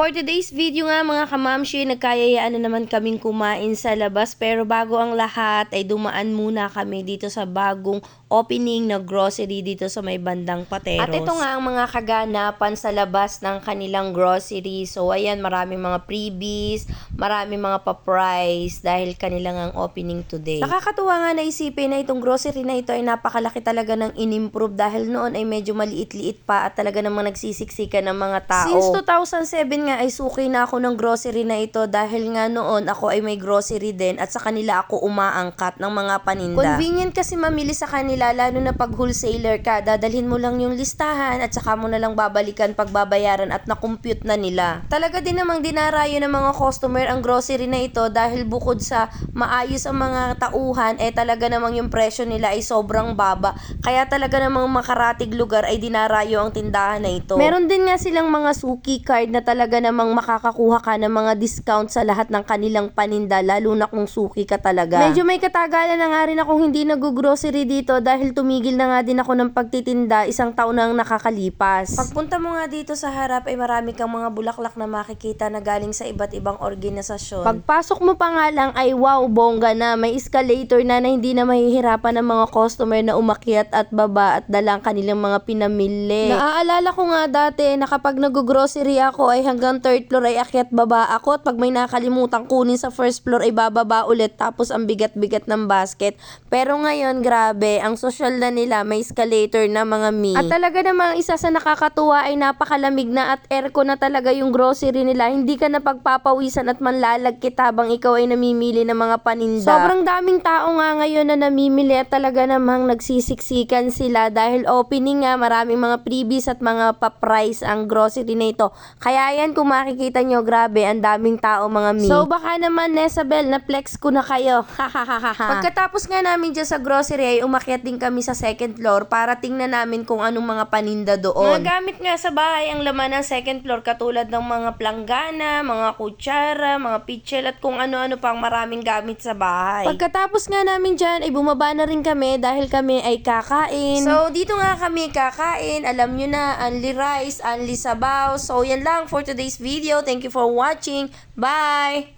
For today's video nga mga kamamshi, nagkayayaan na naman kaming kumain sa labas. Pero bago ang lahat ay dumaan muna kami dito sa bagong opening na grocery dito sa may bandang Pateros. At ito nga ang mga kaganapan sa labas ng kanilang grocery. So ayan, maraming mga freebies, maraming mga pa-price dahil kanilang ang opening today. Nakakatuwa nga na isipin na itong grocery na ito ay napakalaki talaga ng in-improve dahil noon ay medyo maliit-liit pa at talaga namang nagsisiksikan ng mga tao. Since 2007 nga ay suki na ako ng grocery na ito dahil nga noon ako ay may grocery din at sa kanila ako umaangkat ng mga paninda. Convenient kasi mamili sa kanila lalo na pag wholesaler ka. Dadalhin mo lang yung listahan at saka mo na lang babalikan pag babayaran at na-compute na nila. Talaga din namang dinarayo ng mga customer ang grocery na ito dahil bukod sa maayos ang mga tauhan eh talaga namang yung presyo nila ay sobrang baba. Kaya talaga namang makaratig lugar ay dinarayo ang tindahan na ito. Meron din nga silang mga suki card na talaga namang makakakuha ka ng mga discount sa lahat ng kanilang paninda lalo na kung suki ka talaga. Medyo may katagalan na nga rin akong hindi nag-grocery dito dahil tumigil na nga din ako ng pagtitinda isang taon na ang nakakalipas. Pagpunta mo nga dito sa harap ay marami kang mga bulaklak na makikita na galing sa iba't ibang organisasyon. Pagpasok mo pa nga lang ay wow, bongga na. May escalator na na hindi na mahihirapan ng mga customer na umakyat at baba at dalang kanilang mga pinamili. Naaalala ko nga dati na kapag nag-grocery ako ay hanggang third floor ay akyat baba ako at pag may nakalimutan kunin sa first floor ay bababa ulit tapos ang bigat-bigat ng basket. Pero ngayon, grabe, ang social na nila, may escalator na mga mi. At talaga namang isa sa nakakatuwa ay napakalamig na at aircon na talaga yung grocery nila. Hindi ka na pagpapawisan at manlalagkit habang ikaw ay namimili ng mga paninda. Sobrang daming tao nga ngayon na namimili at talaga namang nagsisiksikan sila dahil opening nga maraming mga freebies at mga pa-price ang grocery na ito. Kaya yan kung makikita nyo, grabe, ang daming tao mga mi. So baka naman, Nesabel, na flex ko na kayo. Pagkatapos nga namin dyan sa grocery ay umakyat din kami sa second floor para tingnan namin kung anong mga paninda doon. Mga gamit nga sa bahay ang laman ng second floor katulad ng mga planggana, mga kutsara, mga pitchel at kung ano-ano pang maraming gamit sa bahay. Pagkatapos nga namin dyan ay bumaba na rin kami dahil kami ay kakain. So dito nga kami kakain. Alam nyo na, only rice, only sabaw. So yan lang for today's video. Thank you for watching. Bye!